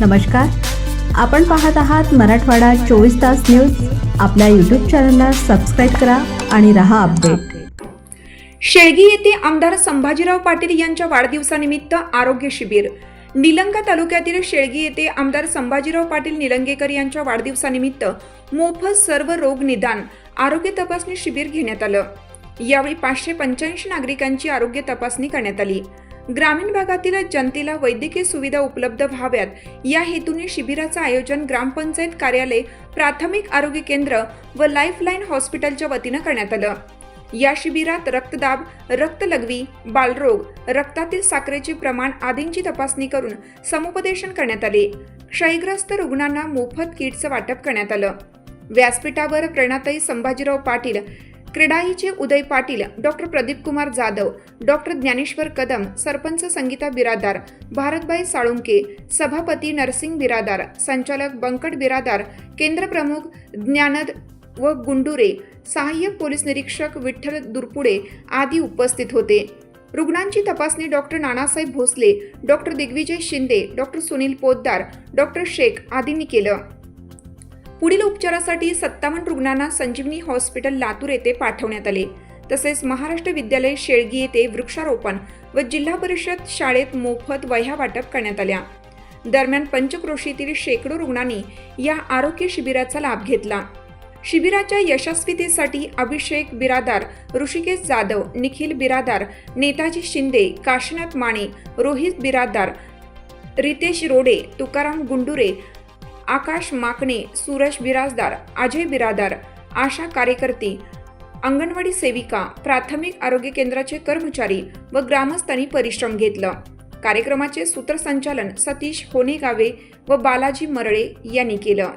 नमस्कार. आपण पाहत आहात मराठवाडा चोवीस तास न्यूज. आपल्या यूट्यूब चॅनलला सबस्क्राईब करा आणि रहा अपडेट शेळगी येथे आमदार संभाजीराव पाटील यांच्या वाढदिवसानिमित्त आरोग्य शिबिर. निलंगा तालुक्यातील शेळगी येथे आमदार संभाजीराव पाटील निलंगेकर यांच्या वाढदिवसानिमित्त मोफत सर्व रोग निदान आरोग्य तपासणी शिबिर घेण्यात आलं. यावेळी पाचशे पंच्याऐंशी नागरिकांची आरोग्य तपासणी करण्यात आली. ग्रामीण भागातील जनतेला वैद्यकीय सुविधा उपलब्ध व्हाव्यात. या हेतूने शिबिराचं आयोजन ग्रामपंचायत कार्यालय प्राथमिक आरोग्य केंद्र व लाईफलाईन हॉस्पिटलच्या वतीनं करण्यात आलं. या शिबिरात रक्तदाब रक्तलघवी बालरोग रक्तातील साखरेचे प्रमाण आदींची तपासणी करून समुपदेशन करण्यात आले. क्षयग्रस्त रुग्णांना मोफत किटचं वाटप करण्यात आलं. व्यासपीठावर प्रेरणाताई संभाजीराव पाटील क्रीडाईचे उदय पाटील डॉक्टर प्रदीप कुमार जाधव डॉक्टर ज्ञानेश्वर कदम सरपंच संगीता बिरादार भारतबाई साळुंके सभापती नरसिंग बिरादार संचालक बंकट बिरादार केंद्रप्रमुख ज्ञानद व गुंडुरे सहाय्यक पोलीस निरीक्षक विठ्ठल दुरपुडे आदी उपस्थित होते. रुग्णांची तपासणी doctor Nanasaheb Bhosale doctor Digvijay Shinde doctor Sunil Poddar doctor Shaikh आदींनी केलं. पुढील उपचारासाठी सत्तावन्न रुग्णांना संजीवनी हॉस्पिटल लातूर येथे पाठवण्यात आले. तसेच महाराष्ट्र विद्यालय शेळगी येथे वृक्षारोपण व जिल्हा परिषद शाळेत मोफत वह्या वाटप करण्यात आल्या. दरम्यान पंचक्रोशीतील शेकडो रुग्णांनी या आरोग्य शिबिराचा लाभ घेतला. शिबिराच्या यशस्वीतेसाठी अभिषेक बिरादार ऋषिकेश जाधव निखिल बिरादार नेताजी शिंदे काशीनाथ माने रोहित बिरादार रितेश रोडे तुकाराम गुंडुरे आकाश माकणे सूरज बिराजदार अजय बिरादार आशा कार्यकर्ते अंगणवाडी सेविका प्राथमिक आरोग्य केंद्राचे कर्मचारी व ग्रामस्थांनी परिश्रम घेतलं. कार्यक्रमाचे सूत्रसंचालन सतीश होनेगावे व बालाजी मरळे यांनी केलं.